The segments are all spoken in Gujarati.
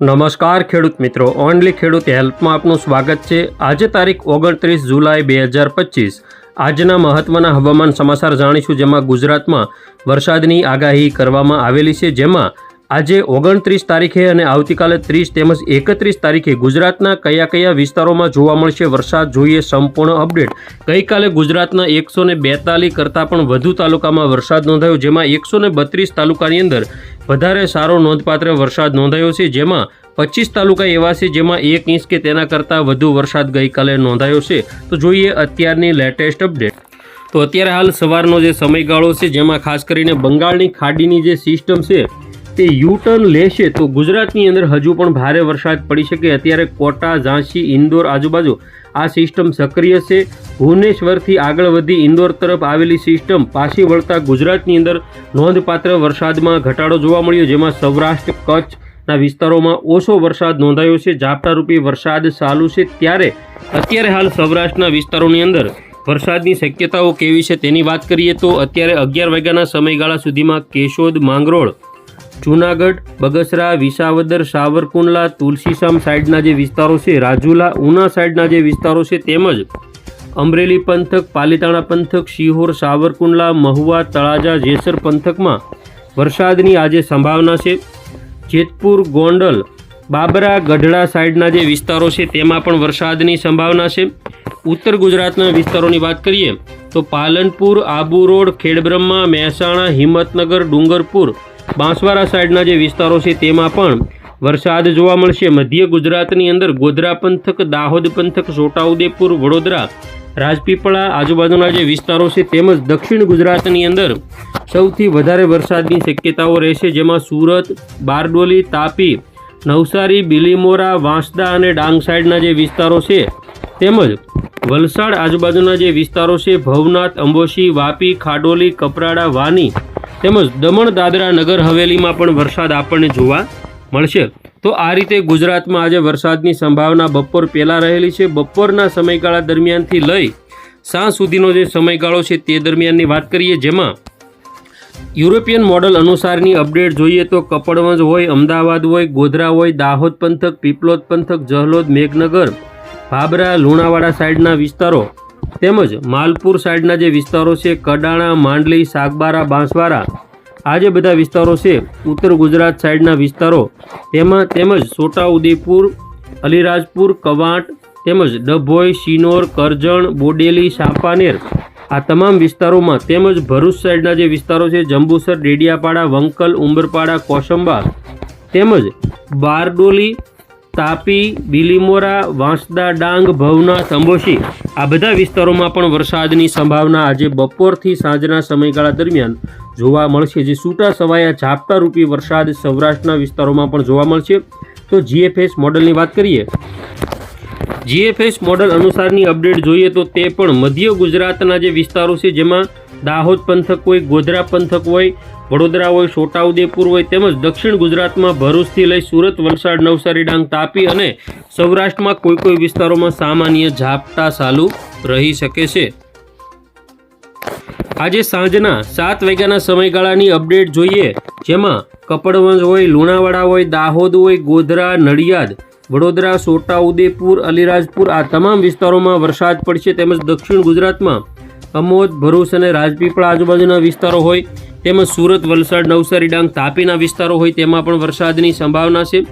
નમસ્કાર ખેડૂત મિત્રો, ઓનલી ખેડૂત હેલ્પમાં આપનું સ્વાગત છે. આજે તારીખ ઓગણત્રીસ જુલાઈ બે હજાર પચીસ. આજના મહત્વના હવામાન સમાચાર જાણીશું જેમાં ગુજરાતમાં વરસાદની આગાહી કરવામાં આવેલી છે. જેમાં આજે ઓગણત્રીસ તારીખે અને આવતીકાલે ત્રીસ તેમજ એકત્રીસ તારીખે ગુજરાતના કયા કયા વિસ્તારોમાં જોવા મળશે વરસાદ જોઈએ સંપૂર્ણ અપડેટ. ગઈકાલે ગુજરાતના એકસો ને બેતાલીસ કરતાં પણ વધુ તાલુકામાં વરસાદ નોંધાયો, જેમાં એકસો ને બત્રીસ તાલુકાની અંદર વધારે સારો નોંધપાત્ર વરસાદ નોંધાયો છે. જેમાં પચીસ તાલુકા એવા છે જેમાં એક ઇંચ કે તેના કરતાં વધુ વરસાદ ગઈકાલે નોંધાયો છે. તો જોઈએ અત્યારની લેટેસ્ટ અપડેટ. તો અત્યારે હાલ સવારનો જે સમયગાળો છે, જેમાં ખાસ કરીને બંગાળની ખાડીની જે સિસ્ટમ છે તે યુટર્ન લેશે તો ગુજરાતની અંદર હજુ પણ ભારે વરસાદ પડી શકે. અત્યારે કોટા, ઝાંસી, ઇન્દોર આજુબાજુ આ સિસ્ટમ સક્રિય છે. ભુવનેશ્વરથી આગળ વધી ઇન્દોર તરફ આવેલી સિસ્ટમ પાછી વળતા ગુજરાતની અંદર નોંધપાત્ર વરસાદમાં ઘટાડો જોવા મળ્યો, જેમાં સૌરાષ્ટ્ર કચ્છના વિસ્તારોમાં ઓછો વરસાદ નોંધાયો છે. ઝાપટારૂપી વરસાદ ચાલુ છે. ત્યારે અત્યારે હાલ સૌરાષ્ટ્રના વિસ્તારોની અંદર વરસાદની શક્યતાઓ કેવી છે તેની વાત કરીએ તો અત્યારે અગિયાર વાગ્યાના સમયગાળા સુધીમાં કેશોદ, માંગરોળ જૂનાગઢ, બગસરા, વિસાવદર, સાવરકુંડલા, તુલસીશામ સાઈડના જે વિસ્તારો છે, રાજુલા, ઉના સાઈડના જે વિસ્તારો છે તેમજ અમરેલી પંથક, પાલીતાણા પંથક, શિહોર, સાવરકુંડલા, મહુવા, તળાજા, જેસર પંથકમાં વરસાદની આજે સંભાવના છે. જેતપુર, ગોંડલ, બાબરા, ગઢડા સાઈડના જે વિસ્તારો છે તેમાં પણ વરસાદની સંભાવના છે. ઉત્તર ગુજરાતના વિસ્તારોની વાત કરીએ તો પાલનપુર, આબુ રોડ, ખેડબ્રહ્મા, મહેસાણા, હિંમતનગર, ડુંગરપુર બાંસવાડા સાઈડના જે વિસ્તારો છે તેમાં પણ વરસાદ જોવા મળશે. મધ્ય ગુજરાતની અંદર ગોધરા પંથક, દાહોદ પંથક, છોટાઉદેપુર, વડોદરા, રાજપીપળા આજુબાજુના જે વિસ્તારો છે તેમજ દક્ષિણ ગુજરાતની અંદર સૌથી વધારે વરસાદની શક્યતાઓ રહેશે, જેમાં સુરત, બારડોલી, તાપી, નવસારી, બિલીમોરા, વાંસદા અને ડાંગ સાઈડના જે વિસ્તારો છે તેમજ વલસાડ આજુબાજુના જે વિસ્તારો છે, ભવનાથ, અંબોશી, વાપી, ખાડોલી, કપરાડા, વાની તેમજ દમણ દાદરા નગર હવેલીમાં પણ વરસાદ આપણને જોવા મળશે. તો આ રીતે ગુજરાતમાં આજે વરસાદની સંભાવના બપોર પહેલાં રહેલી છે. બપોરના સમયગાળા દરમિયાનથી લઈ સાંજ સુધીનો જે સમયગાળો છે તે દરમિયાનની વાત કરીએ જેમાં યુરોપિયન મોડલ અનુસારની અપડેટ જોઈએ તો કપડવંજ હોય, અમદાવાદ હોય, ગોધરા હોય, દાહોદ પંથક, પીપલોદ પંથક, જહલોદ, મેઘનગર ભાબરા લુણાવાડા સાઈડના વિસ્તારો તેમજ માલપુર સાઈડના જે વિસ્તારો છે, કડાણા, માંડલી, સાગબારા બાંસવારા આ જે બધા વિસ્તારો છે, ઉત્તર ગુજરાત સાઈડના વિસ્તારો તેમાં તેમજ છોટાઉદેપુર, અલીરાજપુર, કવાંટ, તેમજ ડભોઈ, શિનોર, કરજણ, બોડેલી, સાપાનેર, આ તમામ વિસ્તારોમાં તેમજ ભરૂચ સાઈડના જે વિસ્તારો છે, જંબુસર, ડેડિયાપાડા, વંકલ, ઉંબરપાડા, કોસંબા, તેમજ બારડોલી તાપી બિલીમોરા વાંસદા, ડાંગ, ભવના તંબોશી આ બધા વિસ્તારોમાં પણ વરસાદની સંભાવના આજે બપોરથી સાંજના સમયગાળા દરમિયાન જોવા મળશે. જે છૂટા સવાયા ઝાપટા રૂપી વરસાદ સૌરાષ્ટ્રના વિસ્તારોમાં પણ જોવા મળશે. તો જીએફએસ મોડલની વાત કરીએ. જીએફએસ મોડલ અનુસારની અપડેટ જોઈએ તો તે પણ મધ્ય ગુજરાતના જે વિસ્તારો છે, જેમાં દાહોદ પંથક હોય, ગોધરા પંથક હોય, વડોદરા હોય, છોટાઉદેપુર હોય, તેમજ દક્ષિણ ગુજરાતમાં ભરૂચથી લઈ સુરત, વલસાડ, નવસારી, ડાંગ, તાપી અને સૌરાષ્ટ્રમાં કોઈ કોઈ વિસ્તારોમાં સામાન્ય ઝાપટા ચાલુ રહી શકે છે. આજે સાંજના સાત વાગ્યાના સમયગાળાની અપડેટ જોઈએ, જેમાં કપડવંજ હોય, લુણાવાડા હોય, દાહોદ હોય, ગોધરા, નડિયાદ, વડોદરા, છોટાઉદેપુર, અલીરાજપુર આ તમામ વિસ્તારોમાં વરસાદ પડશે તેમજ દક્ષિણ ગુજરાતમાં અમોદ, ભરૂચ અને રાજપીપળા આજુબાજુના વિસ્તારો હોય, તેમજ સુરત, વલસાડ, નવસારી, ડાંગ, તાપીના વિસ્તારો હોય, તેમાં પણ વરસાદની સંભાવના છે.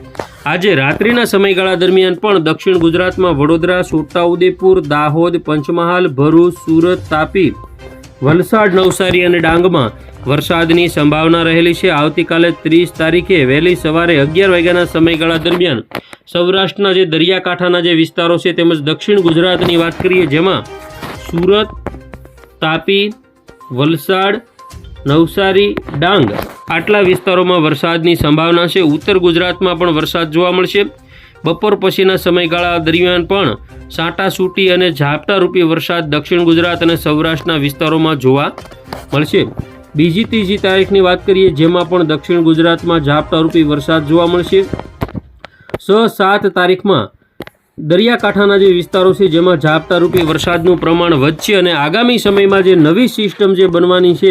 આજે રાત્રિના સમયગાળા દરમિયાન પણ દક્ષિણ ગુજરાતમાં વડોદરા, છોટાઉદેપુર, દાહોદ, પંચમહાલ, ભરૂચ, સુરત, તાપી, વલસાડ, નવસારી અને ડાંગમાં વરસાદની સંભાવના રહેલી છે. આવતીકાલે ત્રીસ તારીખે વહેલી સવારે અગિયાર વાગ્યાના સમયગાળા દરમિયાન સૌરાષ્ટ્રના જે દરિયાકાંઠાના જે વિસ્તારો છે તેમજ દક્ષિણ ગુજરાતની વાત કરીએ જેમાં સુરત તાપી, વલસાડ, નવસારી, ડાંગ. આટલા વિસ્તારોમાં વરસાદની સંભાવના છે. ઉત્તર ગુજરાતમાં પણ વરસાદ જોવા મળશે. બપોર પછીના સમયગાળા દરમિયાન પણ સાંટા સૂટી અને ઝાપટારૂપી વરસાદ દક્ષિણ ગુજરાત અને સૌરાષ્ટ્રના વિસ્તારોમાં જોવા મળશે. બીજી ત્રીજી તારીખની વાત કરીએ, જેમાં પણ દક્ષિણ ગુજરાતમાં ઝાપટારૂપી વરસાદ જોવા મળશે. છ સાત તારીખમાં દરિયાકાંઠાના જે વિસ્તારો છે, જેમાં ઝાપટા વરસાદનું પ્રમાણ વધશે અને આગામી સમયમાં જે નવી સિસ્ટમ જે બનવાની છે,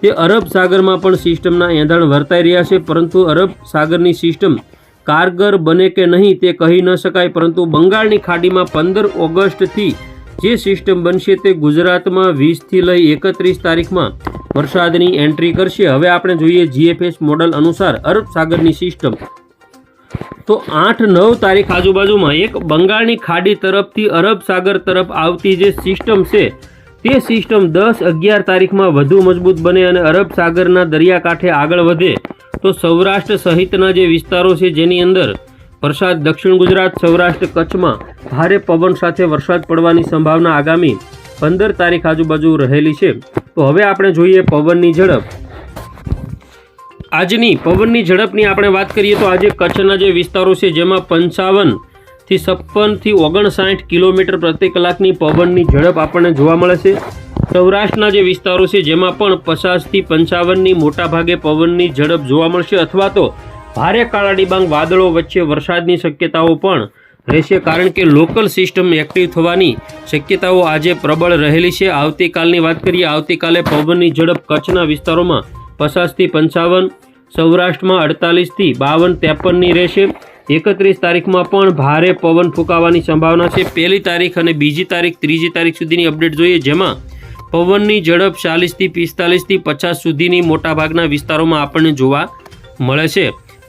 તે અરબ સાગરમાં પણ સિસ્ટમના એંધાણ વર્તાઈ રહ્યા છે, પરંતુ અરબ સાગરની સિસ્ટમ કારગર બને કે નહીં તે કહી ન શકાય, પરંતુ બંગાળની ખાડીમાં પંદર ઓગસ્ટથી જે સિસ્ટમ બનશે તે ગુજરાતમાં વીસથી લઈ એકત્રીસ તારીખમાં વરસાદની એન્ટ્રી કરશે. હવે આપણે જોઈએ જીએફએસ મોડલ અનુસાર અરબ સાગરની સિસ્ટમ તો આઠ નવ તારીખ આજુબાજુમાં એક બંગાળની ખાડી તરફથી અરબ સાગર તરફ આવતી જે સિસ્ટમ છે, તે સિસ્ટમ દસ અગિયાર તારીખમાં વધુ મજબૂત બને અને અરબ સાગરના દરિયાકાંઠે આગળ વધે. તો સૌરાષ્ટ્ર સહિતના જે વિસ્તારો છે, જેની અંદર વરસાદ દક્ષિણ ગુજરાત, સૌરાષ્ટ્ર કચ્છમાં ભારે પવન સાથે વરસાદ પડવાની સંભાવના આગામી પંદર તારીખ આજુબાજુ રહેલી છે. તો હવે આપણે જોઈએ પવનની ઝડપ. આજની પવનની ઝડપની આપણે વાત કરીએ તો આજે કચ્છના જે વિસ્તારો છે, જેમાં પંચાવનથી છપ્પનથી ઓગણસાઠ કિલોમીટર પ્રતિ કલાકની પવનની ઝડપ આપણને જોવા મળે છે. સૌરાષ્ટ્રના જે વિસ્તારો છે, જેમાં પણ પચાસથી પંચાવનની મોટાભાગે પવનની ઝડપ જોવા મળશે અથવા તો ભારે કાળા ડિબાંગ વાદળો વચ્ચે વરસાદની શક્યતાઓ પણ રહેશે. કારણ કે લોકલ સિસ્ટમ એક્ટિવ થવાની શક્યતાઓ આજે પ્રબળ રહેલી છે. આવતીકાલની વાત કરીએ, આવતીકાલે પવનની ઝડપ કચ્છના વિસ્તારોમાં પચાસથી પંચાવન, સૌરાષ્ટ્રમાં અડતાલીસથી બાવન, ત્રેપનની રહેશે. એકત્રીસ તારીખમાં પણ ભારે પવન ફૂંકાવાની સંભાવના છે. પહેલી તારીખ અને બીજી તારીખ, ત્રીજી તારીખ સુધીની અપડેટ જોઈએ, જેમાં પવનની ઝડપ ચાલીસથી પિસ્તાલીસથી પચાસ સુધીની મોટાભાગના વિસ્તારોમાં આપણને જોવા મળે છે.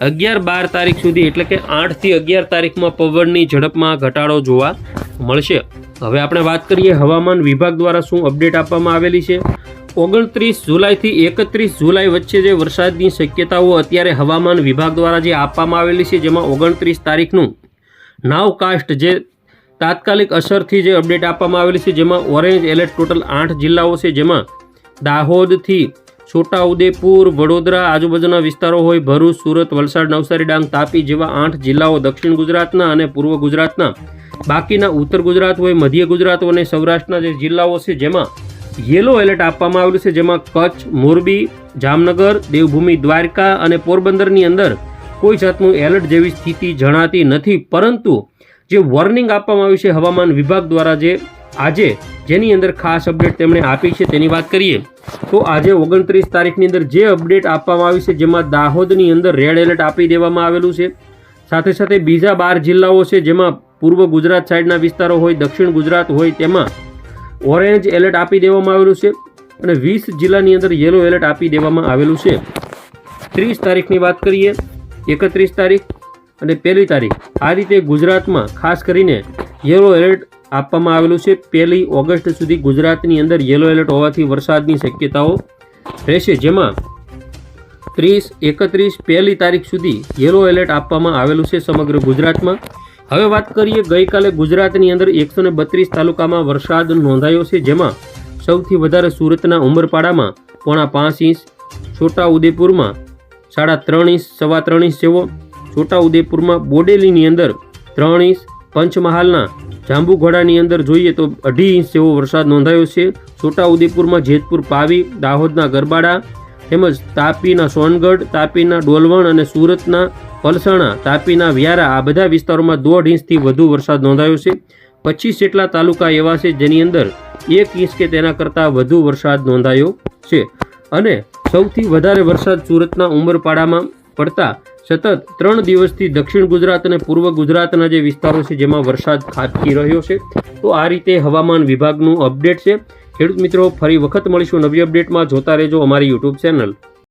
અગિયાર બાર તારીખ સુધી, એટલે કે આઠથી અગિયાર તારીખમાં પવનની ઝડપમાં ઘટાડો જોવા મળશે. હવે આપણે વાત કરીએ હવામાન વિભાગ દ્વારા શું અપડેટ આપવામાં આવેલી છે. ઓગણત્રીસ જુલાઈથી એકત્રીસ જુલાઈ વચ્ચે જે વરસાદની શક્યતાઓ અત્યારે હવામાન વિભાગ દ્વારા જે આપવામાં આવેલી છે, જેમાં ઓગણત્રીસ તારીખનું નાવકાસ્ટ જે તાત્કાલિક અસરથી જે અપડેટ આપવામાં આવેલી છે, જેમાં ઓરેન્જ એલર્ટ ટોટલ આઠ જિલ્લાઓ છે, જેમાં દાહોદથી છોટાઉદેપુર, વડોદરા, આજુબાજુના વિસ્તારો હોય ભરૂચ, સુરત, વલસાડ, નવસારી, ડાંગ, તાપી જેવા આઠ જિલ્લાઓ દક્ષિણ ગુજરાતના અને પૂર્વ ગુજરાતના. બાકીના ઉત્તર ગુજરાત હોય મધ્ય ગુજરાત અને સૌરાષ્ટ્રના જે જિલ્લાઓ છે, જેમાં યેલો એલર્ટ આપવામાં આવેલું છે, જેમાં કચ્છ, મોરબી, જામનગર, દેવભૂમિ, દ્વારકા અને પોરબંદરની અંદર કોઈ જાતનું એલર્ટ જેવી સ્થિતિ જણાતી નથી. પરંતુ જે વોર્નિંગ આપવામાં આવ્યું છે, હવામાન વિભાગ દ્વારા જે આજે જેની અંદર ખાસ અપડેટ તેમણે આપી છે તેની વાત કરીએ, તો આજે ઓગણત્રીસ તારીખની અંદર જે અપડેટ આપવામાં આવી છે, જેમાં દાહોદની અંદર રેડ એલર્ટ આપી દેવામાં આવેલું છે. સાથે સાથે બીજા બાર જિલ્લાઓ છે, જેમાં પૂર્વ ગુજરાત સાઈડના વિસ્તારો હોય, દક્ષિણ ગુજરાત હોય, તેમાં ઓરેન્જ એલર્ટ આપી દેવામાં આવેલું છે અને વીસ જિલ્લાની અંદર યલો એલર્ટ આપી દેવામાં આવેલું છે. ત્રીસ તારીખની વાત કરીએ, એકત્રીસ તારીખ અને પહેલી તારીખ. આ રીતે ગુજરાતમાં ખાસ કરીને યલો એલર્ટ આપવામાં આવેલું છે. પહેલી ઓગસ્ટ સુધી ગુજરાતની અંદર યેલો એલર્ટ હોવાથી વરસાદની શક્યતાઓ રહેશે. જેમાં ત્રીસ, એકત્રીસ, પહેલી તારીખ સુધી યલો એલર્ટ આપવામાં આવેલું છે સમગ્ર ગુજરાતમાં. હવે વાત કરીએ, ગઈકાલે ગુજરાતની અંદર એકસો ને બત્રીસ તાલુકામાં વરસાદ નોંધાયો છે, જેમાં સૌથી વધારે સુરતના ઉમરપાડામાં પોણા પાંચ ઇંચ, છોટાઉદેપુરમાં સાડા ત્રણ ઇંચ, સવા ત્રણ ઇંચ જેવો, છોટાઉદેપુરમાં બોડેલીની અંદર ત્રણ ઇંચ, પંચમહાલના જાંબુઘોડાની અંદર જોઈએ તો અઢી ઇંચ જેવો વરસાદ નોંધાયો છે. છોટાઉદેપુરમાં જેતપુર, પાવી, દાહોદના ગરબાડા તેમજ તાપીના સોનગઢ, તાપીના ડોલવણ અને સુરતના પલસાણા, તાપીના વ્યારા આ બધા વિસ્તારોમાં દોઢ ઇંચથી વધુ વરસાદ નોંધાયો છે. પચીસ જેટલા તાલુકા એવા છે જેની અંદર એક ઇંચ કે તેના કરતાં વધુ વરસાદ નોંધાયો છે. અને સૌથી વધારે વરસાદ સુરતના ઉમરપાડામાં પડતા સતત ત્રણ દિવસથી દક્ષિણ ગુજરાત અને પૂર્વ ગુજરાતના જે વિસ્તારો છે જેમાં વરસાદ ખાબકી રહ્યો છે. તો આ રીતે હવામાન વિભાગનું અપડેટ છે. ખેડૂત મિત્રો ફરી વખત મળીશું નવી અપડેટમાં. જોતા રહેજો અમારી યુટ્યુબ ચેનલ.